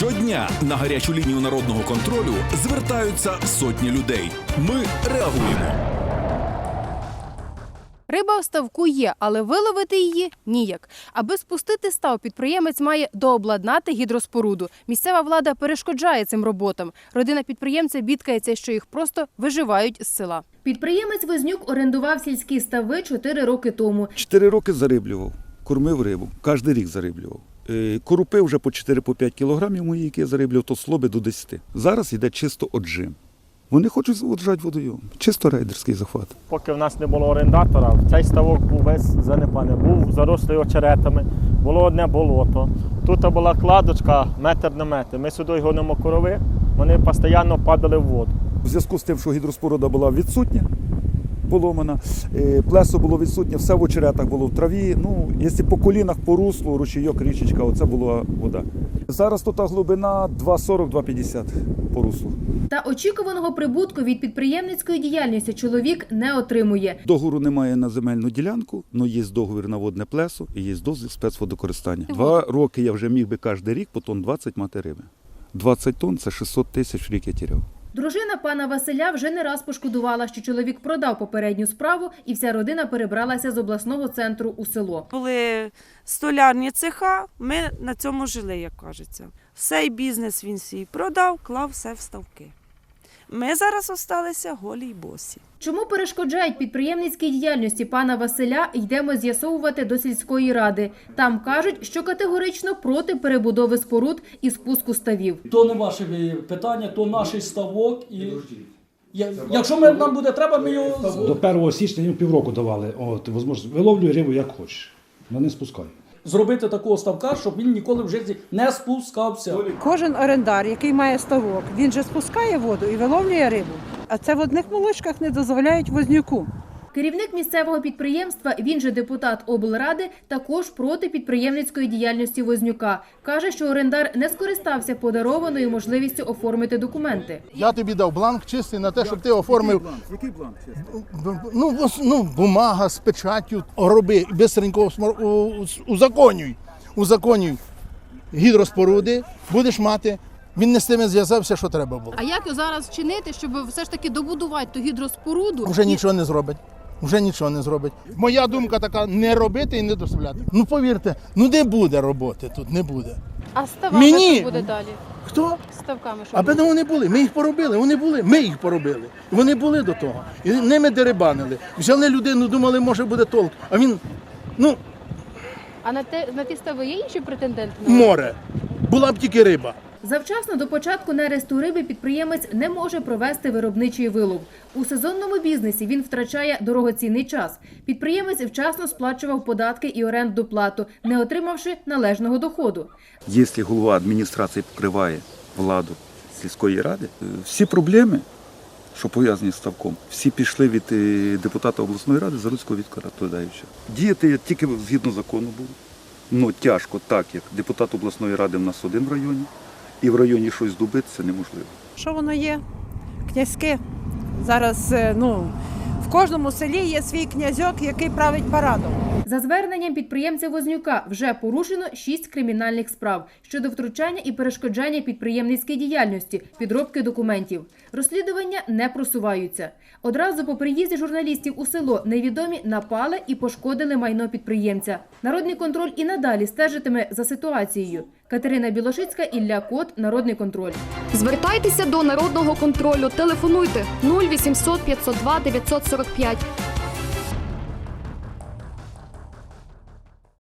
Щодня на гарячу лінію народного контролю звертаються сотні людей. Ми реагуємо. Риба в ставку є, але виловити її ніяк. Аби спустити став, підприємець має дообладнати гідроспоруду. Місцева влада перешкоджає цим роботам. Родина підприємця бідкається, що їх просто виживають з села. Підприємець Вознюк орендував сільські стави чотири роки тому. Чотири роки зариблював, кормив рибу, кожен рік зариблював. Е, Корупи вже по 4-5 кілограмів мої, які я зариблював, то слоби до 10. Зараз йде чисто отжим. Вони хочуть оджати водойом. Чисто рейдерський захват. Поки в нас не було орендатора, цей ставок був весь занепаний, був зарослий очеретами, було одне болото. Тут була кладочка метр на метр. Ми сюди гонимо корови, вони постійно падали в воду. В зв'язку з тим, що гідроспоруда була відсутня, поломана, е, плесо було відсутнє, все в очеретах було в траві. Ну, якщо по колінах, по руслу, ручійок, річечка, оце була вода. Зараз тут глибина 2,40-2,50 по руслу. Та очікуваного прибутку від підприємницької діяльності чоловік не отримує. Договору немає на земельну ділянку, але є договір на водне плесо і є дозвіл спецводокористання. Два роки я вже міг би кожен рік по тонн 20 мати риби. 20 тонн це 600 тисяч рік я тіряв. Дружина пана Василя вже не раз пошкодувала, що чоловік продав попередню справу, і вся родина перебралася з обласного центру у село. були столярні цеха, ми на цьому жили, як кажеться. Цей бізнес він свій продав, клав все в ставки. Ми зараз залишилися голі й босі. Чому перешкоджають підприємницькій діяльності пана Василя, йдемо з'ясовувати до сільської ради. Там кажуть, що категорично проти перебудови споруд і спуску ставів. То не ваше питання, то наш ставок. І... Я- Якщо ми, нам буде треба, ми його До 1 січня їм півроку давали. От, можливість, виловлюй рибу як хочеш. але не спускай. Зробити такого ставка, щоб він ніколи в житті не спускався. Кожен орендар, який має ставок, він же спускає воду і виловлює рибу. А це в одних молочках не дозволяють вознюку. Керівник місцевого підприємства, він же депутат облради, також проти підприємницької діяльності Вознюка. Каже, що орендар не скористався подарованою можливістю оформити документи. Я тобі дав бланк чистий на те, щоб ти оформив Який план? ну, ну, бумага з печаттю, роби бистренько узаконюй, узаконюй гідроспоруди, будеш мати. Він не з тими зв'язався, що треба було. А як зараз вчинити, щоб все ж таки добудувати ту гідроспоруду? Вже нічого не зробить. Вже нічого не зробить. Моя думка така: не робити і не доставляти. Ну повірте, ну не буде роботи тут, не буде. А ставами Мені- що буде далі? Хто? Ставками що Аби буде? вони були. Ми їх поробили. Вони були. Ми їх поробили. Вони були до того. І ними дерибанили. Взяли людину, думали, може буде толк. А він, ну, А на те на ті стави є інші претенденти? море. Була б тільки риба. Завчасно до початку нересту риби підприємець не може провести виробничий вилов. У сезонному бізнесі він втрачає дорогоцінний час. Підприємець вчасно сплачував податки і орендну плату, не отримавши належного доходу. Якщо голова адміністрації покриває владу сільської ради, е, всі проблеми, що пов'язані з ставком, всі пішли від е, депутата обласної ради Заруцького Віктора Тодаєвича. Діяти тільки згідно закону було. Ну тяжко, так як депутат обласної ради в нас один в районі, і в районі щось добитися неможливо. Що воно є? Князьки. Зараз е, ну, в кожному селі є свій князьок, який править парадом. За зверненням підприємця Вознюка вже порушено шість кримінальних справ щодо втручання і перешкоджання підприємницькій діяльності, підробки документів. Розслідування не просуваються. Одразу по приїзді журналістів у село невідомі напали і пошкодили майно підприємця. Народний контроль і надалі стежитиме за ситуацією. Катерина Білошицька, Ілля Кот, Народний контроль. Звертайтеся до народного контролю. Телефонуйте 0800 502 945